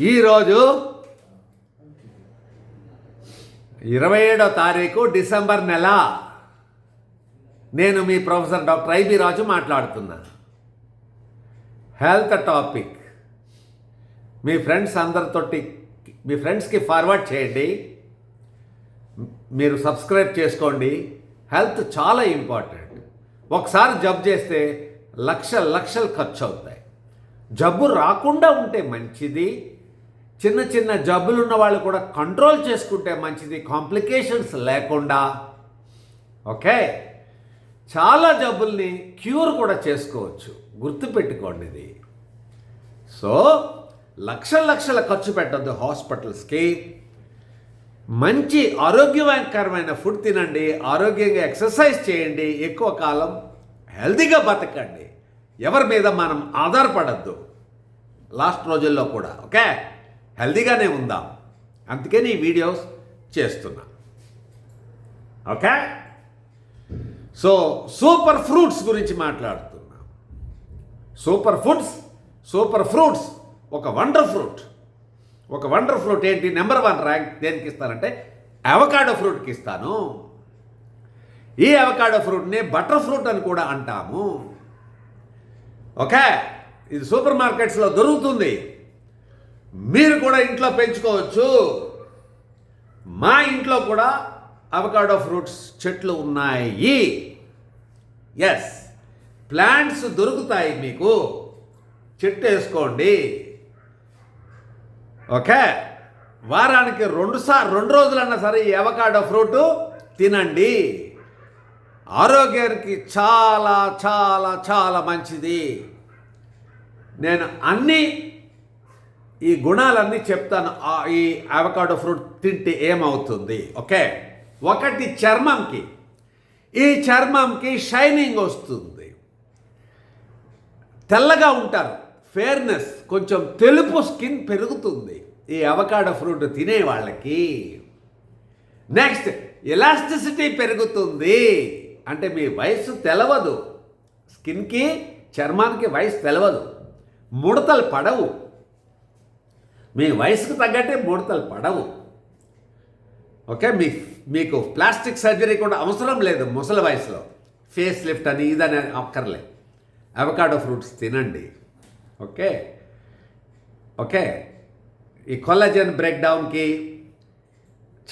ఈరోజు ఇరవై ఏడో తారీఖు డిసెంబర్ నెల. నేను మీ ప్రొఫెసర్ డాక్టర్ ఐబి రాజు మాట్లాడుతున్నా. Health topic. మీ ఫ్రెండ్స్ అందరితోటి మీ ఫ్రెండ్స్కి ఫార్వర్డ్ చేయండి. మీరు సబ్స్క్రైబ్ చేసుకోండి. హెల్త్ చాలా ఇంపార్టెంట్. ఒకసారి జబ్ చేస్తే లక్ష లక్షలు ఖర్చు అవుతాయి. జబ్బు రాకుండా ఉంటే మంచిది. చిన్న చిన్న జబ్బులు ఉన్న వాళ్ళు కూడా కంట్రోల్ చేసుకుంటే మంచిది. కాంప్లికేషన్స్ లేకుండా. ఓకే? చాలా జబ్బుల్ని క్యూర్ కూడా చేసుకోవచ్చు. గుర్తుపెట్టుకోండి ఇది. సో లక్షల లక్షల ఖర్చు పెట్టద్దు హాస్పిటల్స్కి. మంచి ఆరోగ్యకరమైన ఫుడ్ తినండి. ఆరోగ్యంగా ఎక్సర్సైజ్ చేయండి. ఎక్కువ కాలం హెల్తీగా బతకండి. ఎవరి మీద మనం ఆధారపడద్దు? లాస్ట్ రోజుల్లో కూడా ఓకే? హెల్దీగానే ఉందాం. అందుకే నీ వీడియోస్ చేస్తున్నా. ఓకే? సో సూపర్ ఫ్రూట్స్ గురించి మాట్లాడుతున్నా. సూపర్ ఫుడ్స్ సూపర్ ఫ్రూట్స్ ఒక వండర్ ఫ్రూట్. ఒక వండర్ ఫ్రూట్ ఏంటి? నెంబర్ వన్ ర్యాంక్ దేనికి ఇస్తానంటే అవకాడో ఫ్రూట్కి ఇస్తాను. ఈ అవకాడో ఫ్రూట్ని బటర్ ఫ్రూట్ అని కూడా అంటాము. ఓకే? ఇది సూపర్ మార్కెట్స్లో దొరుకుతుంది. మీరు కూడా ఇంట్లో పెంచుకోవచ్చు. మా ఇంట్లో కూడా అవకాడో ఫ్రూట్స్ చెట్లు ఉన్నాయి. ఎస్ ప్లాంట్స్ దొరుకుతాయి మీకు. చెట్టు వేసుకోండి. ఓకే? వారానికి రెండు సార్ రెండు రోజులన్నా సరే ఈ అవకాడో ఫ్రూట్ తినండి. ఆరోగ్యానికి చాలా చాలా చాలా మంచిది. నేను అన్నీ ఈ గుణాలన్నీ చెప్తాను. ఈ అవకాడో ఫ్రూట్ తింటే ఏమవుతుంది? ఓకే? ఒకటి చర్మంకి. ఈ చర్మంకి షైనింగ్ వస్తుంది. తెల్లగా ఉంటారు. ఫేర్నెస్ కొంచెం తెలుపు స్కిన్ పెరుగుతుంది. ఈ అవకాడో ఫ్రూట్ తినే వాళ్ళకి. నెక్స్ట్ ఎలాస్టిసిటీ పెరుగుతుంది. అంటే మీ వయసు తెలవదు. స్కిన్కి చర్మానికి వయసు తెలవదు. ముడతలు పడవు. మీ వయసుకు తగ్గట్టే ముడతలు పడవు. ఓకే? మీ మీకు ప్లాస్టిక్ సర్జరీ కూడా అవసరం లేదు ముసలి వయసులో. ఫేస్ లిఫ్ట్ అని ఇదని అక్కర్లే. అవకాడో ఫ్రూట్స్ తినండి. ఓకే? ఓకే? ఈ కొల్లజన్ బ్రేక్ డౌన్కి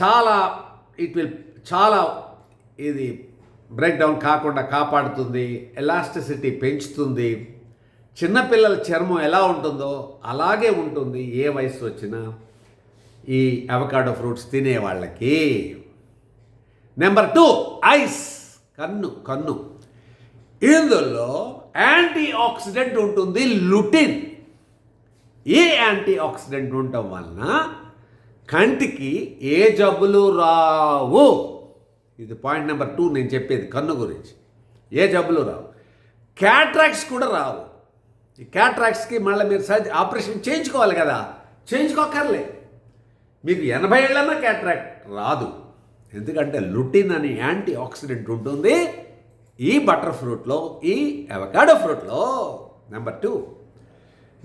చాలా ఇట్ విల్ చాలా ఇది బ్రేక్ డౌన్ కాకుండా కాపాడుతుంది ఎలాస్టిసిటీ పెంచుతుంది. చిన్నపిల్లల చర్మం ఎలా ఉంటుందో అలాగే ఉంటుంది. ఏ వయసు వచ్చినా ఈ అవకాడో ఫ్రూట్స్ తినే వాళ్ళకి. Number two eyes. కన్ను కన్ను. ఇందులో యాంటీ ఆక్సిడెంట్ ఉంటుంది లుటిన్. ఈ యాంటీ ఆక్సిడెంట్ ఉండటం వలన కంటికి ఏ జబ్బులు రావు? ఇది పాయింట్ నెంబర్ టూ నేను చెప్పేది కన్ను గురించి. ఏ జబ్బులు రావు. క్యాట్రాక్స్ కూడా రావు. ఈ క్యాట్రాక్స్కి మళ్ళీ మీరు సర్జ ఆపరేషన్ చేయించుకోవాలి కదా. చేయించుకోకర్లే. మీకు ఎనభై ఏళ్ళన్నా క్యాట్రాక్ట్ రాదు. ఎందుకంటే లుటిన్ అని యాంటీ ఆక్సిడెంట్ ఉంటుంది. ఈ బటర్ ఫ్రూట్లో ఈ అవకాడో ఫ్రూట్లో నెంబర్ టూ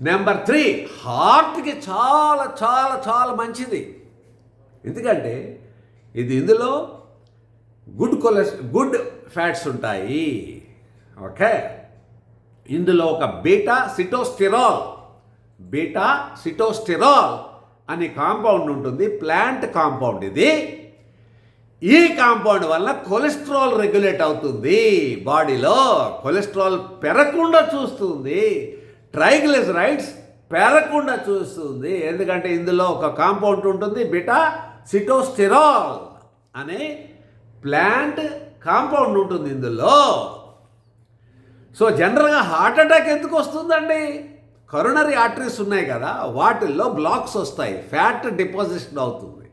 నెంబర్ త్రీ హార్ట్కి చాలా చాలా చాలా మంచిది. ఎందుకంటే ఇది ఇందులో గుడ్ కొలెస్ గుడ్ ఫ్యాట్స్ ఉంటాయి. ఓకే ఇందులో ఒక బీటా సిటోస్టిరాల్ బీటా సిటోస్టిరాల్ అనే కాంపౌండ్ ఉంటుంది ప్లాంట్ కాంపౌండ్ ఇది. ఈ కాంపౌండ్ వల్ల కొలెస్ట్రాల్ రెగ్యులేట్ అవుతుంది. బాడీలో కొలెస్ట్రాల్ పెరగకుండా చూస్తుంది. ట్రైగ్లిసరైడ్స్ పెరగకుండా చూస్తుంది. ఎందుకంటే ఇందులో ఒక కాంపౌండ్ ఉంటుంది బిటా సిటోస్టిరాల్ అనే ప్లాంట్ కాంపౌండ్ ఉంటుంది ఇందులో. సో జనరల్గా హార్ట్ అటాక్ ఎందుకు వస్తుందండి? కరోనరీ ఆర్టరీస్ ఉన్నాయి కదా వాటిల్లో బ్లాక్స్ వస్తాయి ఫ్యాట్ డిపాజిషన్ అవుతుంది.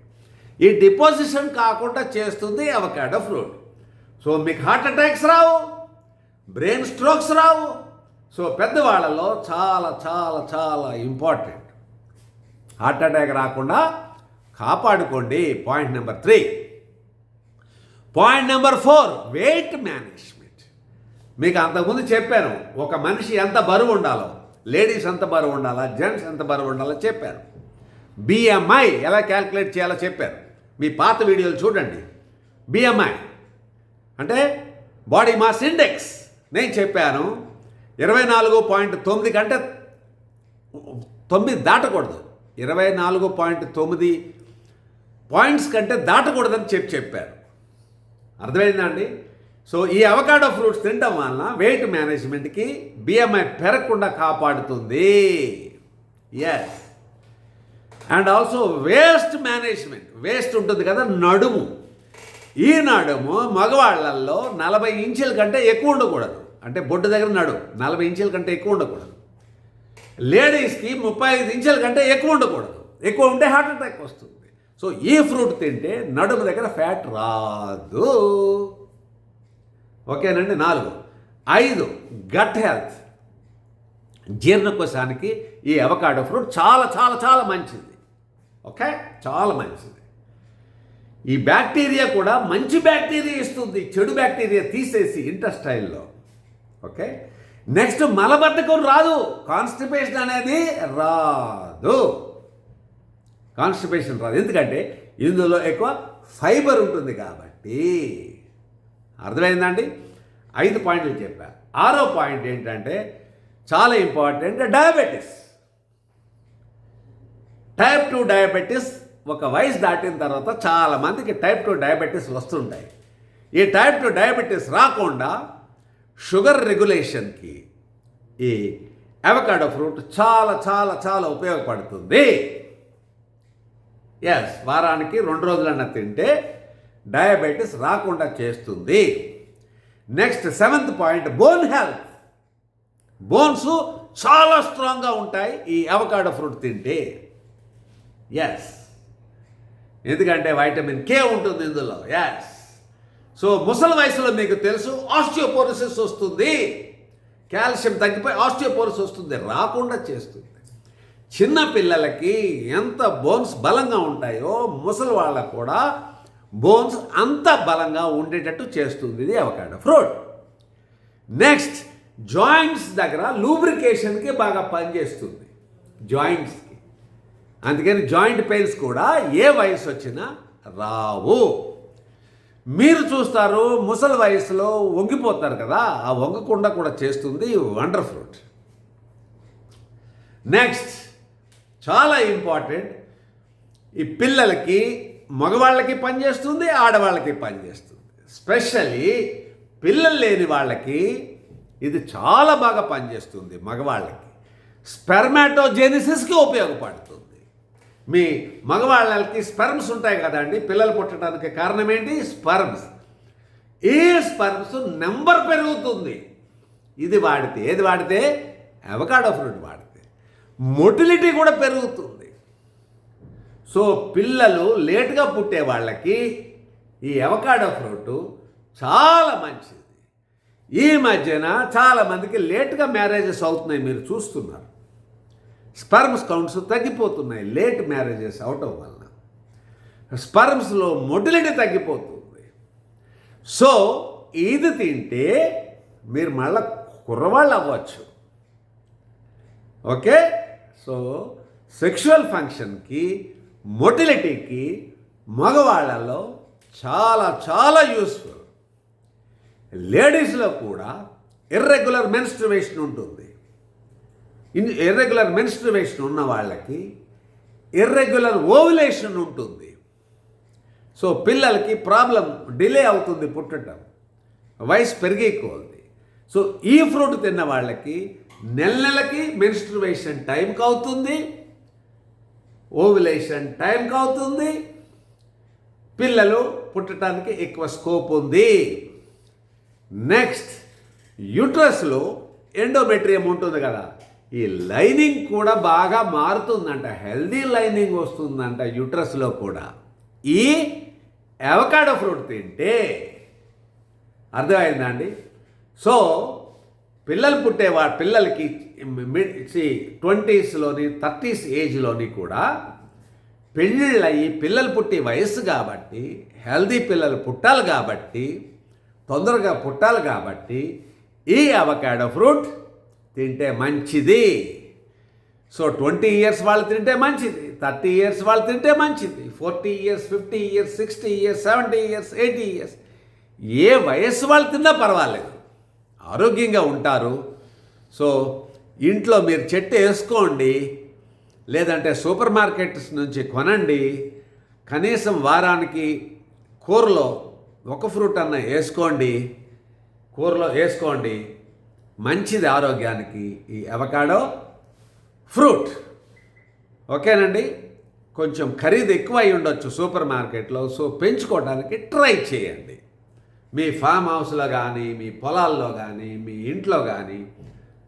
ఈ డిపాజిషన్ కాకుండా చేస్తుంది అవకాడో ఫ్రూట్. సో మీకు హార్ట్ అటాక్స్ రావు బ్రెయిన్ స్ట్రోక్స్ రావు. సో పెద్దవాళ్ళలో చాలా చాలా చాలా ఇంపార్టెంట్. హార్ట్ అటాక్ రాకుండా కాపాడుకోండి. Point number three. Point number four weight management మీకు అంతకుముందు చెప్పాను ఒక మనిషి ఎంత బరువు ఉండాలో లేడీస్ ఎంత బరువు ఉండాలా జెంట్స్ ఎంత బరువు ఉండాలో చెప్పారు బిఎంఐ ఎలా క్యాల్కులేట్ చేయాలో చెప్పారు మీ పాత వీడియోలు చూడండి. బిఎంఐ అంటే బాడీ మాస్ ఇండెక్స్. నేను చెప్పాను ఇరవై నాలుగు పాయింట్ తొమ్మిది కంటే తొమ్మిది దాటకూడదు. ఇరవై నాలుగు పాయింట్ తొమ్మిది పాయింట్స్ కంటే దాటకూడదని చెప్పి చెప్పారు అర్థమైందా అండి? సో ఈ అవకాడో ఫ్రూట్స్ తినడం వలన వెయిట్ మేనేజ్మెంట్కి బిఎంఐ పెరగకుండా కాపాడుతుంది. Yes and also waist management waist ఉంటుంది కదా నడుము. ఈ నడుము మగవాళ్ళల్లో నలభై ఇంచుల కంటే ఎక్కువ ఉండకూడదు. అంటే బొడ్డు దగ్గర నడుము నలభై ఇంచుల కంటే ఎక్కువ ఉండకూడదు. లేడీస్కి ముప్పై ఐదు ఇంచుల కంటే ఎక్కువ ఉండకూడదు. ఎక్కువ ఉంటే హార్ట్ అటాక్ వస్తుంది. సో ఈ ఫ్రూట్ తింటే నడుము దగ్గర ఫ్యాట్ రాదు? ఓకేనండి నాలుగు. ఐదు గట్ హెల్త్. జీర్ణకోశానికి ఈ అవకాడో ఫ్రూట్ చాలా చాలా చాలా మంచిది. ఓకే? చాలా మంచిది. ఈ బ్యాక్టీరియా కూడా మంచి బ్యాక్టీరియా ఇస్తుంది. చెడు బ్యాక్టీరియా తీసేసి ఇంటర్స్టైల్లో ఓకే? నెక్స్ట్ మలబద్ధకం రాదు. కాన్స్టిపేషన్ అనేది రాదు. కాన్స్టిపేషన్ రాదు. ఎందుకంటే ఇందులో ఎక్కువ ఫైబర్ ఉంటుంది కాబట్టి. అర్థమైందండి? ఐదు పాయింట్లు చెప్పా. ఆరో పాయింట్ ఏంటంటే చాలా important diabetes. Type two diabetes ఒక వయసు దాటిన తర్వాత చాలామందికి టైప్ టూ డయాబెటీస్ వస్తుంటాయి. ఈ టైప్ టూ డయాబెటీస్ రాకుండా షుగర్ రెగ్యులేషన్కి ఈ అవకాడో ఫ్రూట్ చాలా చాలా చాలా ఉపయోగపడుతుంది. ఎస్ వారానికి రెండు రోజులన్నా తింటే డయాబెటీస్ రాకుండా చేస్తుంది. Next seventh point bone health bones చాలా స్ట్రాంగ్గా ఉంటాయి. ఈ అవకాడో ఫ్రూట్ తింటే. ఎస్ ఎందుకంటే వైటమిన్ కే ఉంటుంది ఇందులో. ఎస్ సో ముసలి వయసులో మీకు తెలుసు ఆస్టియోపోరోసిస్ వస్తుంది. కాల్షియం తగ్గిపోయి ఆస్టియోపోరోసిస్ వస్తుంది. రాకుండా చేస్తుంది. చిన్న పిల్లలకి ఎంత బోన్స్ బలంగా ఉంటాయో ముసలి వాళ్ళకు కూడా బోన్స్ అంత బలంగా ఉండేటట్టు చేస్తుంది. ఇది అవకాడో ఫ్రూట్ నెక్స్ట్ జాయింట్స్ దగ్గర లూబ్రికేషన్కి బాగా పనిచేస్తుంది. జాయింట్స్కి అందుకని జాయింట్ పెయిన్స్ కూడా ఏ వయసు వచ్చినా రావు. మీరు చూస్తారు ముసలి వయసులో వంగిపోతారు కదా ఆ వంగకుండా కూడా చేస్తుంది వండర్ ఫ్రూట్ నెక్స్ట్ చాలా ఇంపార్టెంట్. ఈ పిల్లలకి మగవాళ్ళకి పనిచేస్తుంది ఆడవాళ్ళకి పనిచేస్తుంది స్పెషల్లీ పిల్లలు లేని వాళ్ళకి ఇది చాలా బాగా పనిచేస్తుంది మగవాళ్ళకి. స్పెర్మాటోజెనిసిస్కి ఉపయోగపడుతుంది. మీ మగవాళ్ళకి స్పెర్మ్స్ ఉంటాయి కదండి పిల్లలు పుట్టడానికి కారణం ఏంటి స్పర్మ్స్. ఈ స్పర్మ్స్ నెంబర్ పెరుగుతుంది. ఇది వాడితే ఏది వాడితే? అవకాడో ఫ్రూట్ వాడితే. మొటిలిటీ కూడా పెరుగుతుంది. సో పిల్లలు లేటుగా పుట్టే వాళ్ళకి ఈ అవకాడో ఫ్రూట్ చాలా మంచిది. ఈ మధ్యన చాలామందికి లేట్గా మ్యారేజెస్ అవుతున్నాయి మీరు చూస్తున్నారు. స్పర్మ్స్ కౌంట్స్ తగ్గిపోతున్నాయి లేట్ మ్యారేజెస్ అవటం వలన. స్పర్మ్స్లో మొటిలిటీ తగ్గిపోతుంది. సో ఇది తింటే మీరు మళ్ళీ కుర్రవాళ్ళు అవ్వచ్చు. ఓకే? సో సెక్షువల్ ఫంక్షన్కి మొటిలిటీకి మగవాళ్ళలో చాలా చాలా యూస్ఫుల్ లేడీస్లో కూడా ఇర్రెగ్యులర్ మెన్స్ట్రువేషన్ ఉంటుంది. ఇన్ ఇర్రెగ్యులర్ మెన్స్ట్రువేషన్ ఉన్న వాళ్ళకి ఇర్రెగ్యులర్ ఓవులేషన్ ఉంటుంది. సో పిల్లలకి ప్రాబ్లం డిలే అవుతుంది పుట్టడం. వయసు పెరిగే కొద్ది సో ఈ ఫ్రూట్ తిన్న వాళ్ళకి నెల నెలకి మెన్స్ట్రువేషన్ టైంకి అవుతుంది ఓవిలేషన్ టైంకి అవుతుంది పిల్లలు పుట్టడానికి ఎక్కువ స్కోప్ ఉంది. నెక్స్ట్ యూట్రస్లో ఎండోమెట్రియం ఉంటుంది కదా ఈ లైనింగ్ కూడా బాగా మారుతుందంట హెల్దీ లైనింగ్ వస్తుందంట యూట్రస్లో కూడా. ఈ అవకాడో ఫ్రూట్ తింటే అర్థమైందండి సో పిల్లలు పుట్టేవా పిల్లలకి ట్వంటీస్లోని థర్టీస్ ఏజ్లోని కూడా పెళ్ళిళ్ళయి పిల్లలు పుట్టే వయస్సు కాబట్టి హెల్దీ పిల్లలు పుట్టాలి కాబట్టి తొందరగా పుట్టాలి కాబట్టి ఈ అవకాడో ఫ్రూట్ తింటే మంచిది. సో ట్వంటీ ఇయర్స్ వాళ్ళు తింటే మంచిది థర్టీ ఇయర్స్ వాళ్ళు తింటే మంచిది forty years fifty years sixty years seventy years eighty years ఏ వయస్సు వాళ్ళు తిన్నా పర్వాలేదు. ఆరోగ్యంగా ఉంటారు. సో ఇంట్లో మీరు చెట్టు వేసుకోండి. లేదంటే సూపర్ మార్కెట్స్ నుంచి కొనండి. కనీసం వారానికి కూరలో ఒక ఫ్రూట్ అన్న వేసుకోండి. కూరలో వేసుకోండి. మంచిది ఆరోగ్యానికి ఈ అవకాడో ఫ్రూట్. ఓకేనండి? కొంచెం ఖరీదు ఎక్కువ అయి ఉండొచ్చు సూపర్ మార్కెట్లో. సో పెంచుకోవడానికి ట్రై చేయండి. మీ ఫామ్ హౌస్లో కానీ మీ పొలాల్లో కానీ మీ ఇంట్లో కానీ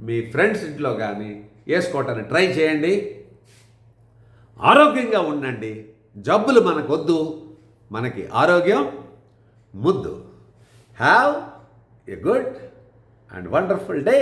మీ ఫ్రెండ్స్ ఇంట్లో కానీ వేసుకోవటానికి ట్రై చేయండి. ఆరోగ్యంగా ఉండండి. జబ్బులు మనకొద్దు మనకి ఆరోగ్యం ముద్దు. Have a good and wonderful day